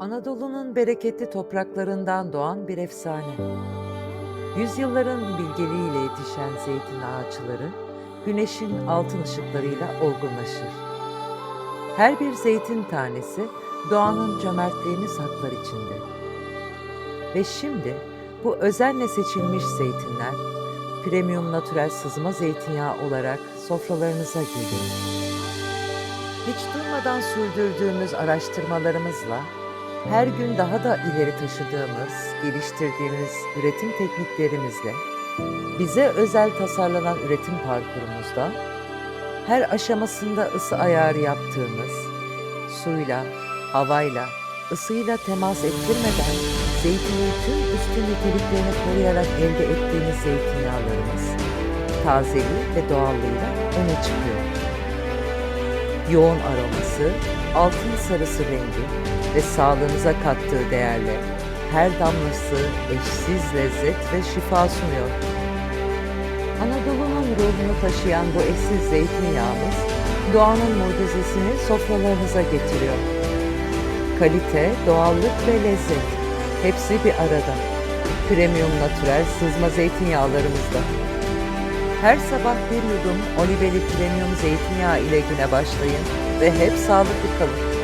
Anadolu'nun bereketli topraklarından doğan bir efsane. Yüzyılların bilgeliğiyle yetişen zeytin ağaçları, güneşin altın ışıklarıyla olgunlaşır. Her bir zeytin tanesi doğanın cömertliğini saklar içinde. Ve şimdi bu özenle seçilmiş zeytinler, premium natürel sızma zeytinyağı olarak sofralarınıza geliyor. Hiç durmadan sürdürdüğümüz araştırmalarımızla her gün daha da ileri taşıdığımız, geliştirdiğimiz üretim tekniklerimizle bize özel tasarlanan üretim parkurumuzda her aşamasında ısı ayarı yaptığımız, suyla, havayla, ısıyla temas ettirmeden zeytinin tüm üstün niteliklerini koruyarak elde ettiğimiz zeytinyağlarımız tazeliği ve doğallığıyla öne çıkıyor. Yoğun aroması, altın sarısı rengi ve sağlığınıza kattığı değerle her damlası eşsiz lezzet ve şifa sunuyor. Anadolu'nun ruhunu taşıyan bu eşsiz zeytinyağımız doğanın mucizesini sofralarınıza getiriyor. Kalite, doğallık ve lezzet hepsi bir arada. Premium natürel sızma zeytinyağlarımızda. Her sabah bir yudum Oliveri Premium zeytinyağı ile güne başlayın ve hep sağlıklı kalın.